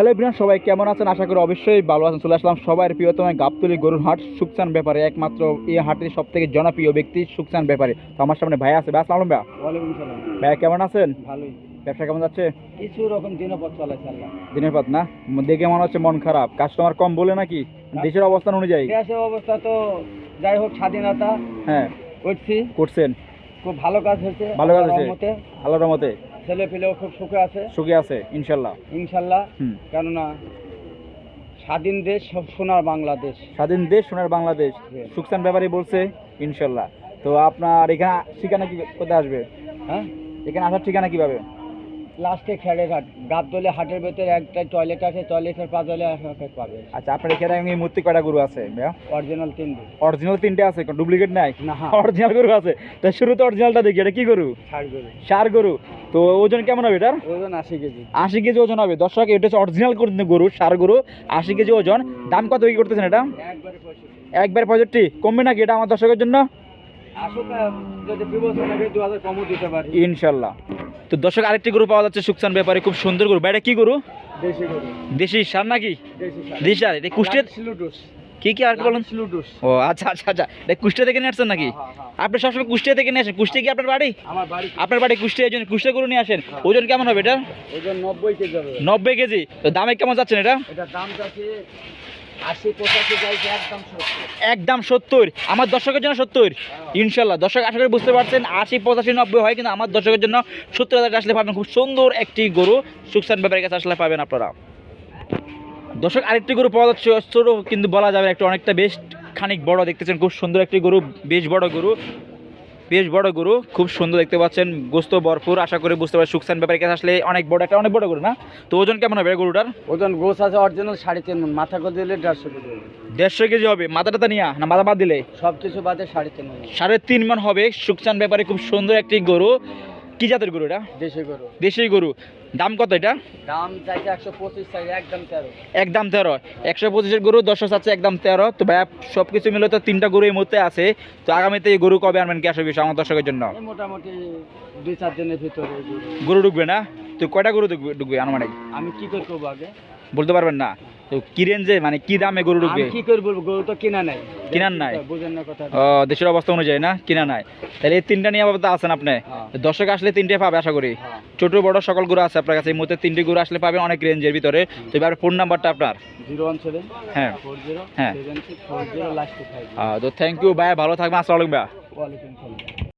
Hello বিরান সবাই কেমন আছেন? আশা করি অবশ্যই ভালো আছেন। চলে আসলাম সবার প্রিয়তম গাবতলি গরুর হাট সুকচান ব্যাপারে। একমাত্র এই হাটের সব থেকে জনপ্রিয় ব্যক্তি সুকচান ব্যাপারে। তো আমার সামনে ভাই আছে। ভাই আসসালাম ভাইয়া ভাইয়া কেমন আছেন? ভালোই। ব্যবসা কেমন যাচ্ছে? কিছু রকম দিনপথ চলে চাল্লাহ দিনের পথ না? দেখে মনে হচ্ছে মন খারাপ। কাস্টমার কম বলে নাকি? দেশের অবস্থান অনুযায়ী। দেশের অবস্থা তো যাই হোক স্বাধীনতা হ্যাঁ। করছি। করছেন। খুব ভালো কাজ হয়েছে। ভালো কাজ হয়েছে। আল্লাহর রহমতে। ছেলে পেলেও খুব সুখে আছে। সুখে আছে ইনশাল্লাহ। ইনশাল্লাহ। কেননা স্বাধীন দেশ সব সোনার বাংলাদেশ। স্বাধীন দেশ সোনার বাংলাদেশ। সুখসান সুকসান ব্যাপারে বলছে ইনশাল্লাহ। তো আপনার এখানে ঠিকানা কি কোথায় আসবে? হ্যাঁ? এখানে আসার ঠিকানা কীভাবে? লাস্টে খেড়ে ঘাট গাবতলে হাটের ভেতরে একটা টয়লেট আছে টয়লেটের আপনাকে পাবে। আচ্ছা আপনার এখানে এই মূর্তি কয়টা গরু আছে অরিজিনাল তিনটে। অরিজিনাল তিনটে আছে কোনো ডুপ্লিকেট নাই? না অরিজিনাল গরু আছে। তা শুরুতে অরিজিনালটা দেখি এটা কি গরু? ছাড় করে সার গরু। তো ওজন কেমন হবে এটার? ওজন আশি কেজি। আশি কেজি ওজন হবে। দর্শক এটা হচ্ছে অরিজিনাল গরু সার গরু আশি কেজি ওজন। দাম কত কি করতেছেন এটা? একবারে পঁয়ষট্টি। একবার পঁয়ষট্টি। কমবে নাকি এটা আমার দর্শকের জন্য? ইনশাল্লাহ। তো দর্শক আরেকটি গরু পাওয়া যাচ্ছে সুকসান ব্যাপারে খুব সুন্দর গরু। এটা কি গরু? দেশি সার নাকি? দেশি সার। এটা কুষ্টিয়া কি কি আর কি বলেন? ও আচ্ছা আচ্ছা আচ্ছা। কুষ্টিয়া থেকে নিয়ে আসছেন নাকি? হ্যাঁ, হ্যাঁ। আপনি সবসময় কুষ্টিয়া থেকে নিয়ে আসেন? কুষ্টিয়া কি আপনার বাড়ি? আপনার বাড়ি কুষ্টিয়া জন্য কুষ্টিয়া গরু নিয়ে আসেন। ওজন কেমন হবে এটা? ওজন নব্বই কেজি নব্বই কেজি। তো দামে কেমন যাচ্ছেন এটা? এটা দাম যাচ্ছে একদম সত্তর। আমার দর্শকের জন্য সত্তর। ইনশাল্লাহ। দর্শক আশা করি বুঝতে পারছেন আশি পঁচাশি নব্বই হয় কিন্তু আমার দর্শকের জন্য সত্তর হাজার আসলে পাবেন। খুব সুন্দর একটি গরু। সুকসান ব্যাপারের কাছে আসলে পাবেন আপনারা। দর্শক আরেকটি গরু পাওয়া যাচ্ছে ছোট কিন্তু বলা যাবে একটা অনেকটা বেশ খানিক বড় দেখতেছেন খুব সুন্দর একটি গরু বেশ বড় গরু বেশ বড় গরু খুব সুন্দর দেখতে পাচ্ছেন গোস্ত ভরপুর আশা করি বুঝতে পারছি সুকসান ব্যাপারের কাছে আসলে অনেক বড় একটা অনেক বড় গরু না? তো ওজন কেমন হবে গরুটার? ওজন গোছ আছে অরিজিনাল সাড়ে তিন মন মাথা করে দিলে দেড়শো কেজি হবে। দেড়শো কেজি হবে মাথাটা টাথা নিয়ে না মাথা বাদ দিলে? সব কিছু বাদে সাড়ে তিন সাড়ে তিন মন হবে সুকচান ব্যাপারে খুব সুন্দর একটি গরু কি জাতের গরু এটা? দেশি গরু। দেশি গরু। দাম কত এটা? দাম চাইছে একশো পঁচিশ চাইছে একদম তেরো। একদম তেরো। একশো পঁচিশের গরু দশ আছে একদম তেরো। তো ভাইয়া সব কিছু মিলে তো তিনটা গরু এই মুহূর্তে আছে। তো আগামীতে এই গরু কবে আনবেন কি আসবে বিষয় আমার দর্শকের জন্য? মোটামুটি দুই চার দিনের ভিতরে গরু। ঢুকবে না? তো কয়টা গরু ঢুকবে ঢুকবে আনুমানিক? আমি কি করে করব আগে? বলতে পারবেন না? তো কি রেঞ্জে মানে কি দামে গরু ঢুকবে? কি করে বলব গরু তো কিনা নাই। কিনার নাই? বুঝেন না কথা ও দেশের অবস্থা অনুযায়ী না? কিনা নাই। তাহলে এই তিনটা নিয়ে আপাতত আছেন আপনি? হ্যাঁ। দর্শক আসলে তিনটে পাবে আশা করি। হ্যাঁ। ছোট বড় সকল গরু আছে আপনার কাছে। এই মুহূর্তে তিনটি গরু আসলে পাবেন অনেক রেঞ্জের ভিতরে। তো এবার ফোন নাম্বারটা আপনার? জিরো ওয়ান সেভেন হ্যাঁ। হ্যাঁ। তো থ্যাংক ইউ ভাই। ভালো থাকবেন। আসসালামু ভাই ওয়ালাইকুম